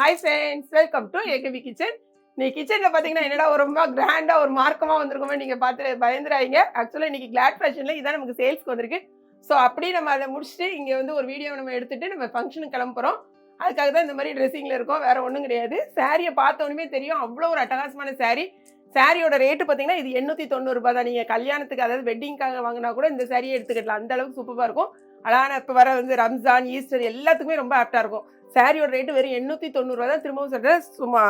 Hi friends welcome to AKP kitchen நீ கிச்சனில் பார்த்தீங்கன்னா என்னடா ஒரு ரொம்ப கிராண்டாக ஒரு மார்க்கமாக வந்திருக்கோமே நீங்கள் பார்த்து பயந்துராங்க ஆக்சுவலாக இன்னைக்கு கிளாட் ஃபேஷனில் இதான் நமக்கு சேல்ஸ்க்கு வந்திருக்கு. ஸோ அப்படி நம்ம அதை முடிச்சுட்டு இங்கே வந்து ஒரு வீடியோ நம்ம எடுத்துகிட்டு நம்ம ஃபங்க்ஷனுக்கு கிளம்புறோம். அதுக்காக தான் இந்த மாதிரி ட்ரெஸ்ஸிங்கில் இருக்கோம். வேறு ஒன்றும் கிடையாது. சாரியை பார்த்தோன்னே தெரியும். அவ்வளோ ஒரு அட்டகாசமான சாரீ சாரியோட ரேட்டு பார்த்தீங்கன்னா இது எண்ணூற்றி தொண்ணூறுபா தான். நீங்கள் கல்யாணத்துக்கு அதாவது வெட்டிங்காக வாங்கினா கூட இந்த சாரியை எடுத்துக்கிட்டலாம். அந்த அளவுக்கு சூப்பராக இருக்கும். அழகான இப்போ வர வந்து ரம்ஜான் ஈஸ்டர் எல்லாத்துக்குமே ரொம்ப ஆப்டாக இருக்கும். சாரியோட ரேட்டு வெறும் எண்ணூற்றி தொண்ணூறுரூவா தான் திரும்பவும் சொல்கிறேன் சும்மா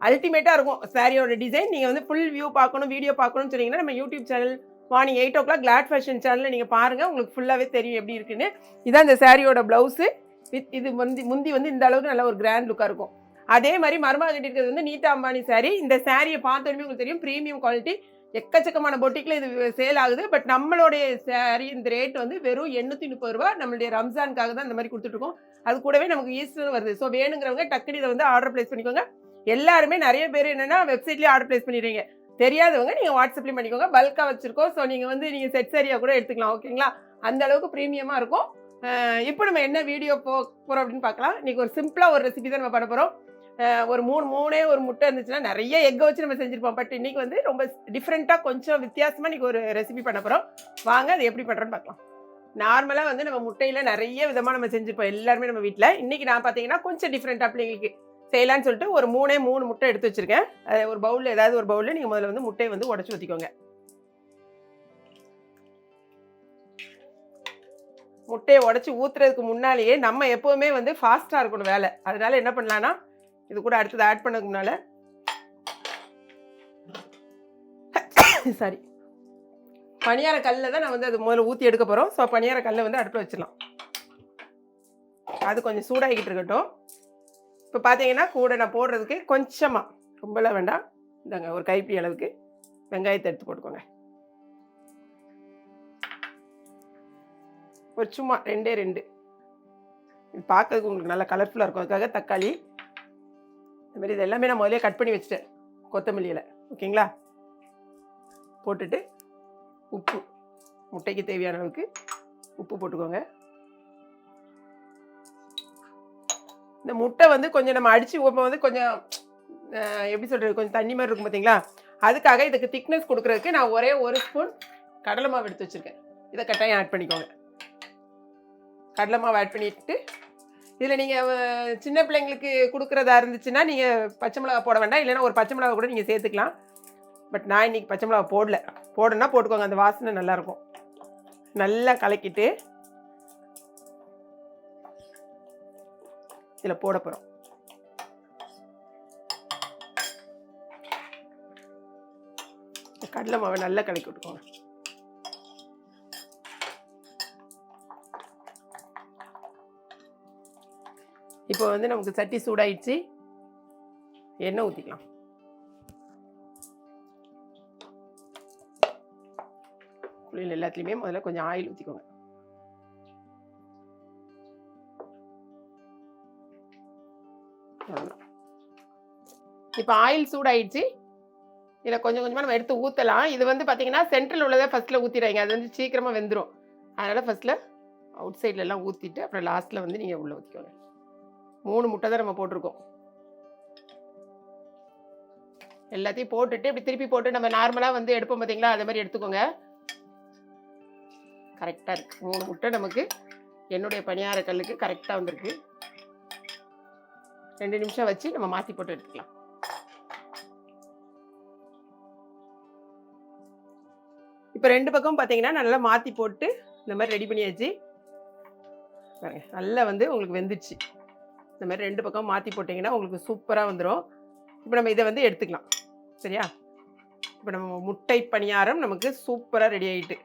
அல்டிமேட்டாக இருக்கும். சாரியோட டிசைன் நீங்கள் வந்து ஃபுல் வியூ பார்க்கணும் வீடியோ பார்க்கணும்னு சொன்னீங்கன்னா நம்ம YouTube channel morning eight o'clock Glad Fashion சேனலில் நீங்கள் பாருங்கள் உங்களுக்கு ஃபுல்லாகவே தெரியும் எப்படி இருக்குன்னு. இதான் இந்த சாரியோட ப்ளவுஸு வித் இது முந்தி முந்தி வந்து இந்த அளவுக்கு நல்ல ஒரு கிராண்ட் லுக்காக இருக்கும். அதே மாதிரி மருமக கட்டிருக்கிறது வந்து நீதா அம்பானி சாரி இந்த சாரியை பார்த்தோன்னே உங்களுக்கு தெரியும் ப்ரீமியம் குவாலிட்டி எக்கச்சக்கமான பொட்டிக்கில் இது சேல் ஆகுது. பட் நம்மளுடைய சாரி இந்த ரேட் வந்து வெறும் எண்ணூற்றி முப்பது ரூபா. நம்மளுடைய ரம்ஜானுக்காக தான் இந்த மாதிரி கொடுத்துட்ருக்கோம். அது கூடவே நமக்கு ஈஸ்டர் வருது. ஸோ வேணுங்கிறவங்க டக்குனு இதை வந்து ஆர்டர் ப்ளேஸ் பண்ணிக்கோங்க. எல்லாருமே நிறைய பேர் என்னென்னா வெப்சைட்லேயே ஆர்டர் ப்ளேஸ் பண்ணிடுறீங்க. தெரியாதவங்க நீங்கள் வாட்ஸ்அப்லேயும் பண்ணிக்கோங்க. பல்காக வச்சுருக்கோம். ஸோ நீங்கள் வந்து நீங்கள் செட் சரியாக கூட எடுத்துக்கலாம். ஓகேங்களா அந்த அளவுக்கு ப்ரீமியமாக இருக்கும். இப்போ நம்ம என்ன வீடியோ போ போகிறோம் அப்படின்னு பார்க்கலாம். இன்றைக்கி ஒரு சிம்பிளாக ஒரு ரெசிபி தான் நம்ம பண்ண போகிறோம் ஒரு மூணு மூணே ஒரு முட்டை இருந்துச்சுன்னா நிறைய எக்கை வச்சு நம்ம செஞ்சுருப்போம். பட் இன்றைக்கி வந்து ரொம்ப டிஃப்ரெண்ட்டாக கொஞ்சம் வித்தியாசமாக இன்றைக்கி ஒரு ரெசிபி பண்ண போகிறோம் வாங்க அது எப்படி பண்ணுறோன்னு பார்க்கலாம். நார்மலாக வந்து நம்ம முட்டையில் நிறைய விதமாக நம்ம செஞ்சுருப்போம் எல்லாருமே நம்ம வீட்டில் இன்றைக்கி நான் பார்த்தீங்கன்னா கொஞ்சம் டிஃப்ரெண்ட்டாக பிள்ளைங்களுக்கு செய்யலான்னு சொல்லிட்டு ஒரு மூணே மூணு முட்டை எடுத்து வச்சுருக்கேன். அது ஒரு பவுலில் ஏதாவது ஒரு பவுலில் நீங்கள் முதல்ல வந்து முட்டையை வந்து உடச்சி ஊற்றிக்கோங்க முட்டையை உடச்சி ஊற்றுறதுக்கு முன்னாலேயே நம்ம எப்போவுமே வந்து ஃபாஸ்ட்டாக இருக்கணும் வேலை. அதனால என்ன பண்ணலான்னா இது கூட அடுத்தது ஆட் பண்ணதுக்கு சாரி பனியார கல்லில் தான் நான் வந்து அது முதல்ல ஊற்றி எடுக்க போகிறோம் ஸோ பனியார கல்லை வந்து அடுப்பில் வச்சிடலாம். அது கொஞ்சம் சூடாகிக்கிட்டு இருக்கட்டும். இப்போ பார்த்தீங்கன்னா கூட நான் போடுறதுக்கு கொஞ்சமாக ரொம்பலாம் வேண்டாம். இந்தாங்க ஒரு கைப்பிடி அளவுக்கு வெங்காயத்தை எடுத்து போட்டுக்கோங்க. ஒரு சும்மா ரெண்டே ரெண்டு. இது பார்க்கறதுக்கு உங்களுக்கு நல்லா கலர்ஃபுல்லாக இருக்கும். அதுக்காக தக்காளி இந்த மாதிரி இது எல்லாமே நான் முதலே கட் பண்ணி வச்சுட்டேன் கொத்தமல்லியில். ஓகேங்களா? போட்டுட்டு உப்பு முட்டைக்கு தேவையான அளவுக்கு உப்பு போட்டுக்கோங்க. இந்த முட்டை வந்து கொஞ்சம் நம்ம அடித்து ஊப்ப வந்து கொஞ்சம் எப்படி சொல்கிறது கொஞ்சம் தண்ணி மாதிரி இருக்கும் பார்த்தீங்களா அதுக்காக இதுக்கு திக்னஸ் கொடுக்குறதுக்கு நான் ஒரே ஒரு ஸ்பூன் கடலை மாவு எடுத்து வச்சுருக்கேன். இதை கட்டாயம் ஆட் பண்ணிக்கோங்க. கடலை மாவு ஆட் பண்ணிட்டு இதில் நீங்கள் சின்ன பிள்ளைங்களுக்கு கொடுக்குறதா இருந்துச்சுன்னா நீங்கள் பச்சை மிளகா போட வேண்டாம். இல்லைன்னா ஒரு பச்சை மிளகா கூட நீங்கள் சேர்த்துக்கலாம். பட் நான் இன்னைக்கு பச்சை மிளகா போடல. போடணும்னா போட்டுக்கோங்க. அந்த வாசனை நல்லாயிருக்கும். நல்லா கலக்கிட்டு இதில் போட போகிறோம் கடலை மாவை நல்லா கலக்கி விட்டுக்கோங்க. இப்போ வந்து நமக்கு சட்டி சூடாயிடுச்சு. எண்ணெய் ஊற்றிக்கலாம் குளியல் எல்லாத்துலேயுமே முதல்ல கொஞ்சம் ஆயில் ஊற்றிக்கோங்க இப்போ ஆயில் சூடாயிடுச்சு. இதில் கொஞ்சம் கொஞ்சமாக நம்ம எடுத்து ஊற்றலாம் இது வந்து பார்த்தீங்கன்னா சென்ட்ரல் உள்ளதை ஃபஸ்ட்டில் ஊற்றிடுறாங்க அது வந்து சீக்கிரமாக வெந்துடும் அதனால் ஃபஸ்ட்டில் அவுட் சைட்லலாம் ஊற்றிட்டு அப்புறம் லாஸ்ட்டில் வந்து நீங்கள் உள்ளே ஊற்றிக்கோங்க மூணு முட்டை தான் நம்ம போட்டிருக்கோம். எல்லாத்தையும் போட்டுட்டு இப்படி திருப்பி போட்டு நம்ம நார்மலாக வந்து எடுப்போம் பார்த்தீங்களா அதே மாதிரி எடுத்துக்கோங்க. கரெக்டாக இருக்குது மூணு முட்டை நமக்கு என்னுடைய பணியார கல்லுக்கு கரெக்டாக வந்திருக்கு. ரெண்டு நிமிஷம் வச்சு நம்ம மாற்றி போட்டு எடுத்துக்கலாம். இப்போ ரெண்டு பக்கம் பார்த்தீங்கன்னா நல்லா மாற்றி போட்டு இந்த மாதிரி ரெடி பண்ணியாச்சு. பாருங்க நல்லா வந்து உங்களுக்கு வெந்துச்சு இந்த மாதிரி ரெண்டு பக்கம் மாற்றி போட்டிங்கன்னா உங்களுக்கு சூப்பராக வந்துடும் இப்போ நம்ம இதை வந்து எடுத்துக்கலாம். சரியா? இப்போ நம்ம முட்டை பணியாரம் நமக்கு சூப்பராக ரெடி ஆகிட்டு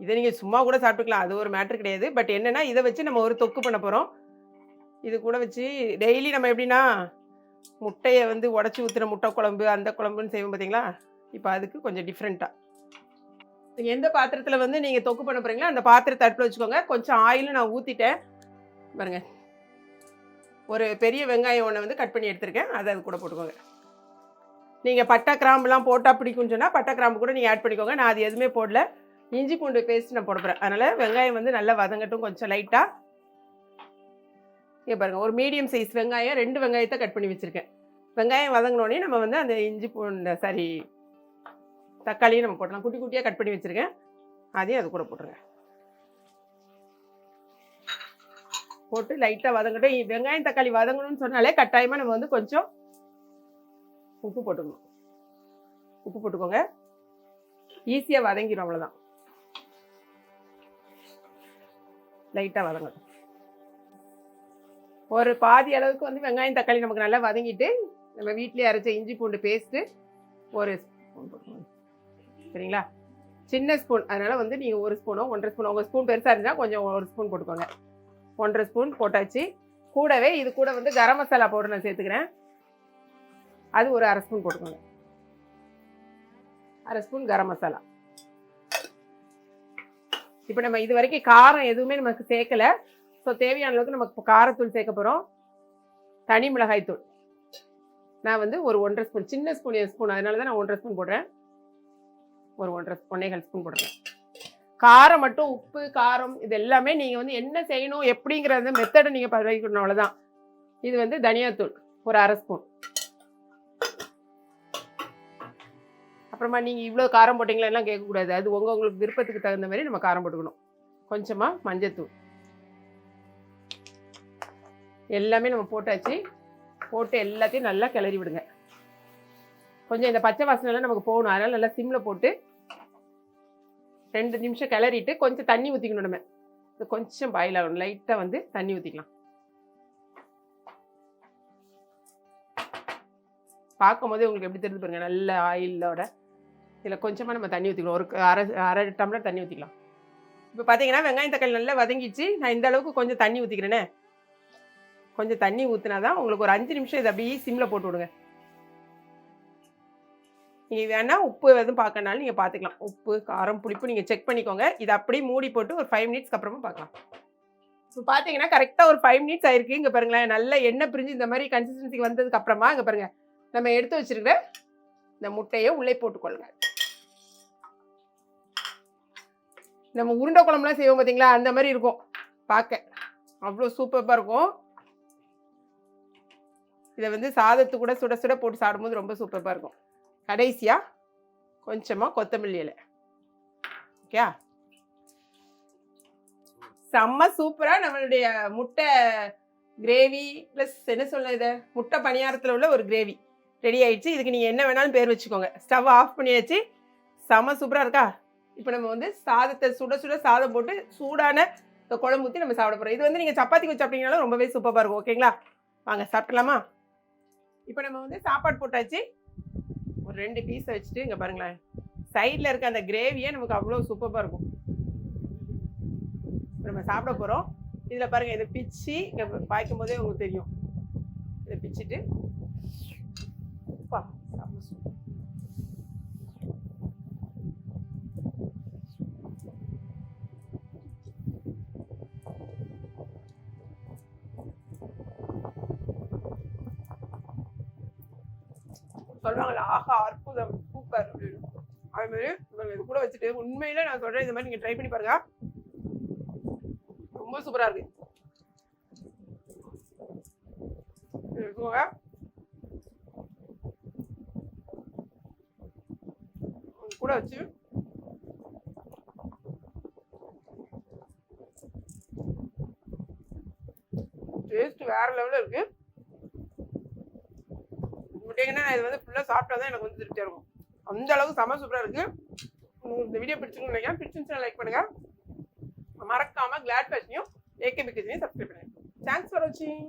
இதை நீங்கள் சும்மா கூட சாப்பிட்டுக்கலாம். அது ஒரு மேட்ரு கிடையாது. பட் என்னென்னா இதை வச்சு நம்ம ஒரு தொக்கு பண்ண போகிறோம் இது கூட வச்சு டெய்லி நம்ம எப்படின்னா முட்டையை வந்து உடச்சி ஊற்றுற முட்டை குழம்பு அந்த குழம்புன்னு செய்வோம் பார்த்தீங்களா இப்போ அதுக்கு கொஞ்சம் டிஃப்ரெண்ட்டாக எந்த பாத்திரத்தில் வந்து நீங்கள் தொக்கு பண்ண போகிறீங்களோ அந்த பாத்திரத்தை அடுப்பில் வச்சுக்கோங்க. கொஞ்சம் ஆயிலும் நான் ஊற்றிட்டேன் பாருங்கள் ஒரு பெரிய வெங்காயம் ஒன்று வந்து கட் பண்ணி எடுத்திருக்கேன். அதை அது கூட போட்டுக்கோங்க. நீங்கள் பட்டை கிராம்புலாம் போட்டால் பிடிக்கும்னு சொன்னால் பட்டை கிராம்பு கூட நீங்கள் ஆட் பண்ணிக்கோங்க. நான் அது எதுவுமே போடல. இஞ்சி பூண்டு பேஸ்ட் நான் போட போகிறேன் அதனால் வெங்காயம் வந்து நல்லா வதங்கட்டும் கொஞ்சம் லைட்டாக இங்கே பாருங்கள் ஒரு மீடியம் சைஸ் வெங்காயம் ரெண்டு வெங்காயத்தை கட் பண்ணி வச்சுருக்கேன். வெங்காயம் வதங்கினோடனே நம்ம வந்து அந்த இஞ்சி பூண்டு சாரி தக்காளியும் நம்ம போடலாம் குட்டி குட்டியாக கட் பண்ணி வச்சுருக்கேன். அதையும் அது கூட போட்டுருங்க. போட்டு லைட்டாக வதங்கட்டும். வெங்காயம் தக்காளி வதங்கணும்னு சொன்னாலே கட்டாயமாக நம்ம வந்து கொஞ்சம் உப்பு போட்டுக்கணும். உப்பு போட்டுக்கோங்க. ஈஸியாக வதங்கிடும் அவ்வளோதான் லைட்டாக வதங்கணும் ஒரு பாதி அளவுக்கு வந்து வெங்காயம் தக்காளி நமக்கு நல்லா வதங்கிட்டு நம்ம வீட்டிலேயே அரைச்ச இஞ்சி பூண்டு பேஸ்ட்டு ஒரு ஸ்பூன் போட்டுக்கோங்க. சரிங்களா? சின்ன ஸ்பூன் அதனால் வந்து நீங்கள் ஒரு ஸ்பூனோ ஒன்றரை ஸ்பூனோ உங்கள் ஸ்பூன் பெருசாக இருந்தால் கொஞ்சம் ஒரு ஸ்பூன் போட்டுக்கோங்க. ஒன்றரை ஸ்பூன் போட்டாச்சு. கூடவே இது கூட வந்து கரம் மசாலா பவுடர் நான் சேர்த்துக்கிறேன். அது ஒரு அரை ஸ்பூன் போட்டுக்கோங்க அரை ஸ்பூன் கரம் மசாலா. இப்போ நம்ம இது வரைக்கும் காரம் எதுவுமே நமக்கு சேர்க்கல. ஸோ தேவையான அளவுக்கு நமக்கு இப்போ காரத்தூள் சேர்க்க போகிறோம் தனி மிளகாய் தூள். நான் வந்து ஒரு ஒன்றரை ஸ்பூன் சின்ன ஸ்பூன் ஸ்பூன். அதனால தான் நான் ஒன்றரை ஸ்பூன் போடுறேன். ஒரு ஒன்றரை ஒன்னேகால் ஸ்பூன் போடுறேன். காரம் மட்டும் உப்பு காரம் இது எல்லாமே நீங்கள் வந்து என்ன செய்யணும் எப்படிங்கிறத மெத்தடை நீங்கள் பழகிக்கணும் அவ்வளோதான் இது வந்து தனியாத்தூள் ஒரு அரை ஸ்பூன். அப்புறமா நீங்கள் இவ்வளோ காரம் போட்டிங்களா எல்லாம் கேட்கக்கூடாது. அது உங்கள் உங்களுக்கு விருப்பத்துக்கு தகுந்த மாதிரி நம்ம காரம் போட்டுக்கணும். கொஞ்சமாக மஞ்சத்தூள். எல்லாமே நம்ம போட்டாச்சு. போட்டு எல்லாத்தையும் நல்லா கிளறி விடுங்க. கொஞ்சம் இந்த பச்சை வாசனைலாம் நமக்கு போகணும். அதனால் நல்லா சிம்மில் போட்டு ரெண்டு நிமிஷம் கிளறிட்டு கொஞ்சம் தண்ணி ஊற்றிக்கணும் நம்ம. இது கொஞ்சம் பாயில் ஆகணும். லைட்டாக வந்து தண்ணி ஊற்றிக்கலாம் பார்க்கும் போதே உங்களுக்கு எப்படி தெரிஞ்சு பாருங்க நல்ல ஆயிலோட இதில் கொஞ்சமாக நம்ம தண்ணி ஊற்றிக்கலாம் ஒரு அரை அரை டம்ளர் தண்ணி ஊற்றிக்கலாம் இப்போ பார்த்தீங்கன்னா வெங்காயம் தக்காளி நல்லா வதங்கிச்சு நான் இந்த அளவுக்கு கொஞ்சம் தண்ணி ஊற்றிக்கிறேனே கொஞ்சம் தண்ணி ஊற்றினா தான் உங்களுக்கு ஒரு அஞ்சு நிமிஷம் இதை அப்படியே சிம்மில் போட்டு விடுங்க. நீங்கள் வேணால் உப்பு எதுவும் பார்க்கனாலும் நீங்கள் பார்த்துக்கலாம் உப்பு காரம் புளிப்பு நீங்கள் செக் பண்ணிக்கோங்க. இதை அப்படியே மூடி போட்டு ஒரு ஃபைவ் மினிட்ஸ்க்கு அப்புறமா பார்க்கலாம் இப்போ பார்த்தீங்கன்னா கரெக்டாக ஒரு ஃபைவ் மினிட்ஸ் ஆயிருக்கு. இங்கே பாருங்களேன் நல்ல எண்ணெய் பிரிஞ்சு இந்த மாதிரி கன்சிஸ்டன்சிக்கு வந்ததுக்கு அப்புறமா இங்கே பாருங்கள் நம்ம எடுத்து வச்சிருக்கிற இந்த முட்டையை உள்ளே போட்டுக்கொள்ளுங்க. நம்ம உருண்டை குழம்புலாம் செய்வோம் பார்த்தீங்களா அந்த மாதிரி இருக்கும். பார்க்க அவ்வளோ சூப்பராக இருக்கும். இதை வந்து சாதத்து கூட சுட சுட போட்டு சாப்பிடும்போது ரொம்ப சூப்பராக இருக்கும். கடைசியாக கொஞ்சமாக கொத்தமல்லி இலை. ஓகே செம்ம சூப்பராக நம்மளுடைய முட்டை கிரேவி ப்ளஸ் என்ன சொல்ல இதை? முட்டை பணியாரத்தில் உள்ள ஒரு கிரேவி ரெடி ஆயிடுச்சு. இதுக்கு நீங்கள் என்ன வேணாலும் பேர் வச்சுக்கோங்க. ஸ்டவ் ஆஃப் பண்ணியாச்சு. செம்ம சூப்பராக இருக்கா? இப்போ நம்ம வந்து சாதத்தை சுட சுட சாதம் போட்டு சூடான இந்த குழம்பு ஊற்றி நம்ம சாப்பிட போகிறோம் இது வந்து நீங்கள் சப்பாத்தி வச்சு சாப்பிட்டீங்கனாலும் ரொம்பவே சூப்பராக இருக்கும். ஓகேங்களா? வாங்க சாப்பிடலாமா இப்போ நம்ம வந்து சாப்பாடு போட்டாச்சு. ஒரு ரெண்டு பீஸை வச்சுட்டு இங்கே பாருங்களேன். சைடில் இருக்க அந்த கிரேவியே நமக்கு அவ்வளோ சூப்பராக இருக்கும். நம்ம சாப்பிட போகிறோம் இதில் பாருங்கள் இதை பிச்சு இங்கே பாய்க்கும் போதே உங்களுக்கு தெரியும். இதை பிச்சுட்டு சொல்லுவாங்கல்ல ஆஹா அற்புதம் சூப்பர் அப்படின்னு. அது மாதிரி இவங்க இது கூட வச்சுட்டு உண்மையில நான் சொல்றேன் இந்த மாதிரி நீங்க ட்ரை பண்ணி பாருங்க. ரொம்ப சூப்பரா இருக்கு. கூட வச்சு டேஸ்ட் வேற லெவலில் இருக்குது ஏன்னா நான் இது வந்து ஃபுல்லாக சாப்பிட்டா தான் எனக்கு வந்து திருப்தியாக இருக்கும். அந்த அளவுக்கு செம சூப்பராக இருக்கு. இந்த வீடியோ பிடிச்சிருக்குன்னு நினைக்கிறேன். பிடிச்சிருந்துச்சுன்னா லைக் பண்ணுங்க. மறக்காம கிளாட் பேஷனையும் ஏகேபி கிச்சனையும் சப்ஸ்கிரைப் பண்ணுங்க. தேங்க்ஸ் ஃபார் வாட்சிங்